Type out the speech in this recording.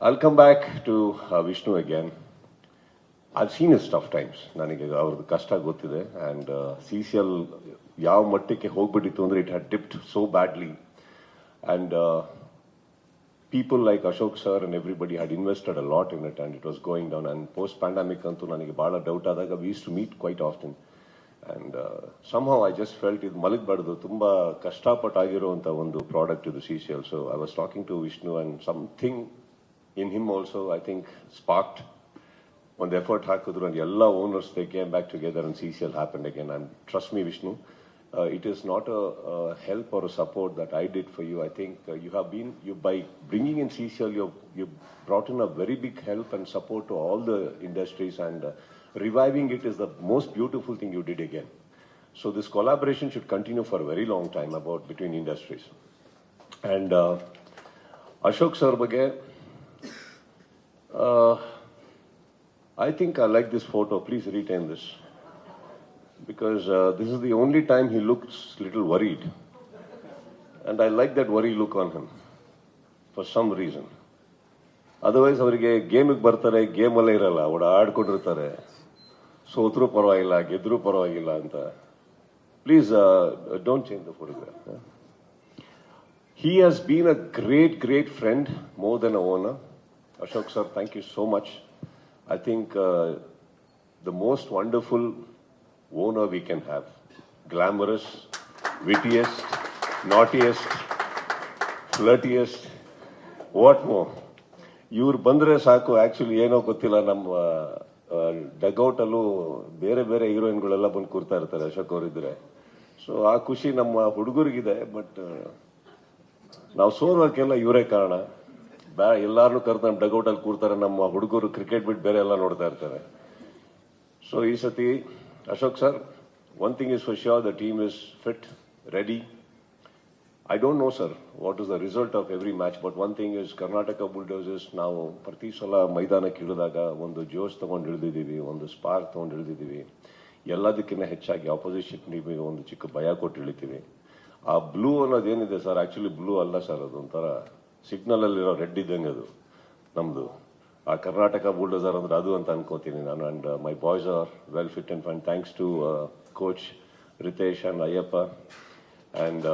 I'll come back to uh, Vishnu again. I've seen his tough times. ನನಗೆ ಅವ್ರದ್ದು ಕಷ್ಟ ಗೊತ್ತಿದೆ. ಆ್ಯಂಡ್ ಸಿ ಸಿ ಎಲ್ ಯಾವ ಮಟ್ಟಕ್ಕೆ ಹೋಗ್ಬಿಟ್ಟಿತ್ತು ಅಂದರೆ it had tipped so badly and people like Ashok sir and everybody had invested a lot in it and it was going down and post pandemic ಅಂತೂ ನನಗೆ ಭಾಳ ಡೌಟ್ ಆದಾಗ we used to meet quite often and somehow I just felt ಇದು ಮಲಗಬಾರ್ದು. ತುಂಬ ಕಷ್ಟಪಟ್ಟಾಗಿರುವಂಥ ಒಂದು product ಇದು C C L so I was talking to Vishnu and something In him also I think sparked ಒಂದು ಎಫರ್ಟ್ ಹಾಕಿದ್ರು and ಎಲ್ಲ owners they came back together and C C L happen again and trust me Vishnu it is not a help or a support that I did for you I think you have been you by bringing in C C L you you brought in a very big help and support to all the industries and uh, reviving it is the most beautiful thing you did again. So this collaboration should continue for a very long time about between industries. And uh, Ashok sir ಬಗ್ಗೆ I think I like this photo. Please retain this. Because uh, this is the only time he looks little worried. And I like that worry look on him for some reason. Otherwise ಅವರಿಗೆ ಗೇಮಿಗೆ ಬರ್ತಾರೆ ಗೇಮಲ್ಲೇ ಇರಲ್ಲ ಅವಡ ಆಡ್ಕೊಂಡಿರ್ತಾರೆ ಸೋತ್ರೂ ಪರವಾಗಿಲ್ಲ ಗೆದ್ರೂ ಪರವಾಗಿಲ್ಲ ಅಂತ please don't change the photograph He has been a great, great friend, more than a owner. Ashok sir, thank you so much. I think uh, the most wonderful owner we can have. Glamorous, wittiest, naughtiest, flirtiest, what more? ಇವ್ರು ಬಂದ್ರೆ ಸಾಕು. Actually ಏನೋ ಗೊತ್ತಿಲ್ಲ. ನಮ್ಮ dugout ಅಲ್ಲೂ ಬೇರೆ ಬೇರೆ ಹೀರೋಯಿನ್ಗಳೆಲ್ಲ ಬಂದು ಕೂರ್ತಾ ಇರ್ತಾರೆ ಅಶೋಕ್ ಅವರಿದ್ರೆ. ಸೊ ಆ ಖುಷಿ ನಮ್ಮ ಹುಡುಗರಿಗಿದೆ ಬಟ್ ನಾವು ಸೋರೋಕ್ಕೆಲ್ಲ ಇವರೇ ಕಾರಣ. ಬ್ಯಾ ಎಲ್ಲಾರನ್ನೂ ಕರೆದು ನಮ್ಮ ಡಗೌಟ್ ಅಲ್ಲಿ ಕೂರ್ತಾರೆ, ನಮ್ಮ ಹುಡುಗರು ಕ್ರಿಕೆಟ್ ಬಿಟ್ಟು ಬೇರೆ ಎಲ್ಲ ನೋಡ್ತಾ ಇರ್ತಾರೆ. ಸೊ ಈ ಸತಿ Ashok sir one thing is for sure the team is fit ready I don't know sir what is the result of every match but one thing is Karnataka bulldozers ನಾವು ಪ್ರತಿ ಸಲ ಮೈದಾನಕ್ಕೆ ಇಳಿದಾಗ ಒಂದು ಜೋಶ್ ತಗೊಂಡು ಇಳಿದಿದ್ದೀವಿ, ಒಂದು ಸ್ಪಾರ್ಕ್ ತಗೊಂಡು ಇಳಿದಿದ್ದೀವಿ. ಎಲ್ಲದಕ್ಕಿಂತ ಹೆಚ್ಚಾಗಿ ಆಪೋಸಿಷನ್ ಟೀಮಿಗೆ ಒಂದು ಚಿಕ್ಕ ಭಯ ಕೊಟ್ಟು ಇಳಿತೀವಿ. ಆ ಬ್ಲೂ ಅನ್ನೋದೇನಿದೆ ಸರ್ ಆಕ್ಚುಲಿ ಬ್ಲೂ ಅಲ್ಲ ಸರ್ ಅದು ಒಂಥರ ಸಿಗ್ನಲ್ ಅಲ್ಲಿರೋ ರೆಡ್ ಇದ್ದಂಗೆ ಅದು. ನಮ್ದು. ಆ ಕರ್ನಾಟಕ ಬುಲ್ಡೋಸರ್ ಅಂದ್ರೆ ಅದು ಅಂತ ಅನ್ಕೋತೀನಿ ನಾನು. And my boys are well fit and fine thanks to coach Ritesh and Ayyappa and